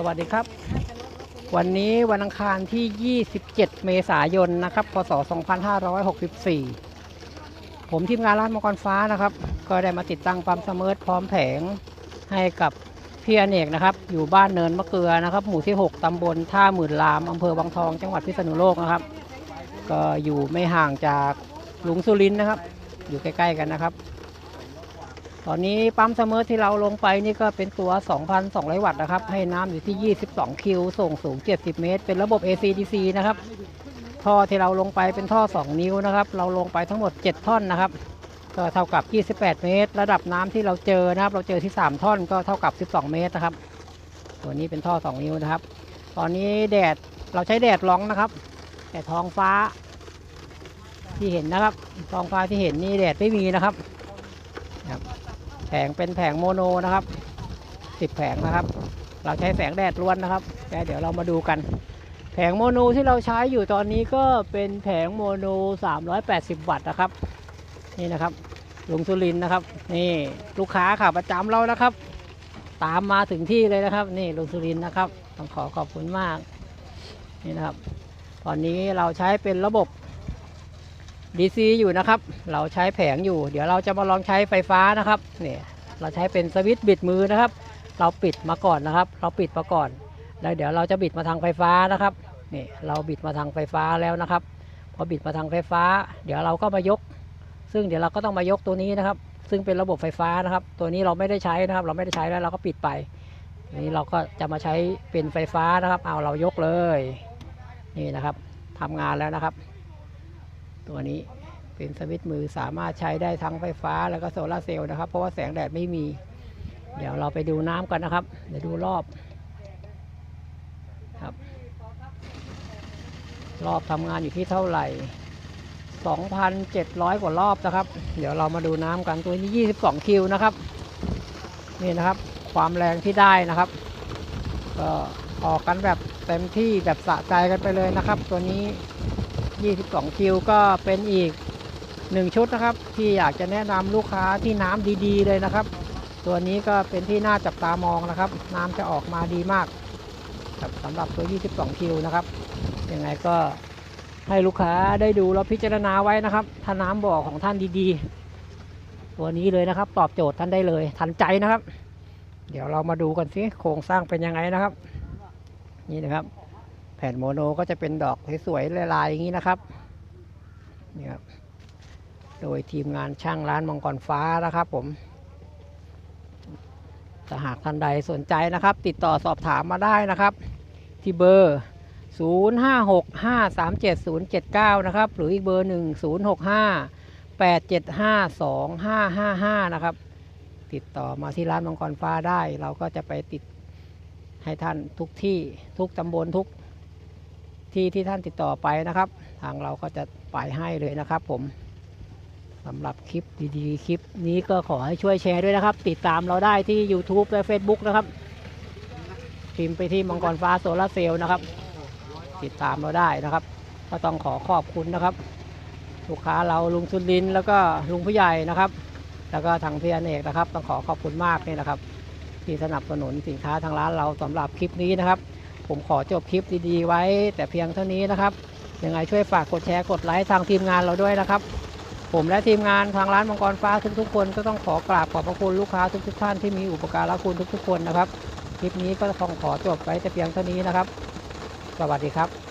สวัสดีครับ วันนี้วันอังคารที่ 27 เมษายนนะครับ พศ 2564 ผมทีมงานร้านมังกรฟ้านะครับ ก็ได้มาติดตั้งปั๊มสมิร์ทพร้อมแผงให้กับพี่อเนกนะครับ อยู่บ้านเนินมะเกลือนะครับ หมู่ที่ 6 ตำบลท่าหมื่นลาม อำเภอบางทอง จังหวัดพิษณุโลกนะครับ ก็อยู่ไม่ห่างจากหลุงสุรินทร์นะครับ อยู่ใกล้ ๆ กันนะครับ ตอนนี้ปั๊มเสมอที่เราลงไปนี่ก็เป็นตัว 2,200 วัตต์นะครับ ให้น้ำอยู่ที่ 22 คิว ส่งสูง 70 เมตร เป็นระบบ AC/DC นะครับ ท่อที่เราลงไปเป็นท่อ 2 นิ้วนะครับ เราลงไปทั้งหมด 7 ท่อนนะครับ ก็เท่ากับ 28 เมตร ระดับน้ำที่เราเจอนะครับ เราเจอที่ 3 ท่อนก็เท่ากับ 12 เมตรนะครับ ตัวนี้เป็นท่อ 2 นิ้วนะครับ ตอนนี้แดด เราใช้แดดร้องนะครับ แต่ท้องฟ้าที่เห็นนะครับ ท้องฟ้าที่เห็นนี่แดดไม่มีนะครับครับ แผงเป็นแผงโมโนนะครับ10แผงนะครับ เราใช้แสงแดดล้วนนะครับแต่เดี๋ยวเรามาดูกัน แผงโมโนที่เราใช้อยู่ตอนนี้ก็เป็นแผงโมโน 380 วัตต์นะครับ นี่นะครับลุงสุรินนะครับ นี่ลูกค้าขาประจำเรานะครับ ตามมาถึงที่เลยนะครับ นี่ลุงสุรินนะครับ ต้องขอขอบคุณมากนี่นะครับ ตอนนี้เราใช้เป็นระบบ DC อยู่นะครับ เราใช้แผงอยู่ เดี๋ยวเราจะมาลองใช้ไฟฟ้านะครับเนี่ยเราใช้เป็นสวิตช์บิดมือนะครับ เราปิดมาก่อนนะครับ เราปิดมาก่อน แล้วเดี๋ยวเราจะบิดมาทางไฟฟ้านะครับนี่เราบิดมาทางไฟฟ้าแล้วนะครับ พอบิดมาทางไฟฟ้า เดี๋ยวเราก็มายก ซึ่งเดี๋ยวเราก็ต้องมายกตัวนี้นะครับ ซึ่งเป็นระบบไฟฟ้านะครับ ตัวนี้เราไม่ได้ใช้นะครับ เราไม่ได้ใช้แล้วเราก็ปิดไปนี้เราก็จะมาใช้เป็นไฟฟ้านะครับ เอาเรายกเลย นี่นะครับทำงานแล้วนะครับ ตัวนี้เป็นสวิตช์มือสามารถใช้ได้ทั้งไฟฟ้าแล้วก็โซลาเซลล์นะครับ เพราะว่าแสงแดดไม่มี เดี๋ยวเราไปดูน้ำกันนะครับ เดี๋ยวดูรอบครับ รอบทำงานอยู่ที่เท่าไหร่ 2,700 กว่ารอบนะครับ เดี๋ยวเรามาดูน้ำกันตัวนี้ 22 คิวนะครับ นี่นะครับ ความแรงที่ได้นะครับ ก็ออกกันแบบเต็มที่แบบสะใจกันไปเลยนะครับ ตัวนี้ 22 คิวก็เป็นอีก 1 ชุดนะครับ ที่อยากจะแนะนำลูกค้าที่น้ำดีๆ เลยนะครับ ตัวนี้ก็เป็นที่น่าจับตามองนะครับ น้ำจะออกมาดีมากสำหรับตัว 22 คิวนะครับยังไงก็ให้ลูกค้าได้ดูแล้วพิจารณาไว้นะครับ ถ้าน้ำบ่อของท่านดีๆ ตัวนี้เลยนะครับ ตอบโจทย์ท่านได้เลย ทันใจนะครับ เดี๋ยวเรามาดูกันสิโครงสร้างเป็นยังไงนะครับ นี่นะครับ แผ่นโมโนก็จะเป็นดอกสวยๆลายๆอย่างนี้นะครับนี่ครับโดยทีมงานช่างร้านมังกรฟ้านะครับผมถ้าหากท่านใดสนใจนะครับ ติดต่อสอบถามมาได้นะครับ ที่เบอร์ 0565370079 นะครับ หรืออีกเบอร์ 106587525555 นะครับ ติดต่อมาที่ร้านมังกรฟ้าได้ เราก็จะไปติดให้ท่านทุกที่ทุกตำบลทุก ที่ที่ท่านติดต่อไปนะครับ ทางเราก็จะไปให้เลยนะครับ ผมสำหรับคลิปดีๆ คลิปนี้ก็ขอให้ช่วยแชร์ด้วยนะครับ ติดตามเราได้ที่ YouTube และ Facebook นะครับพิมพ์ไปที่มังกรฟ้าโซลาเซลล์นะครับ ติดตามเราได้นะครับ ก็ต้องขอขอบคุณนะครับ ลูกค้าเราลุงสุรินแล้วก็ลุงผู้ใหญ่นะครับ แล้วก็ทางพี่อเนกนะครับ ต้องขอขอบคุณมากนี่นะครับ ที่สนับสนุนสินค้าทางร้านเราสำหรับคลิปนี้นะครับ ผมขอจบคลิปดีๆไว้ แต่เพียงเท่านี้นะครับยังไงช่วยฝากกดแชร์กดไลค์ทางทีมงานเราด้วยนะครับ ผมและทีมงานทางร้านมังกรฟ้าทุกๆคนก็ต้องขอกราบขอบพระคุณลูกค้าทุกๆท่านที่มีอุปการะคุณทุกๆคนนะครับ คลิปนี้ก็ต้องขอจบไว้แต่เพียงเท่านี้นะครับ สวัสดีครับ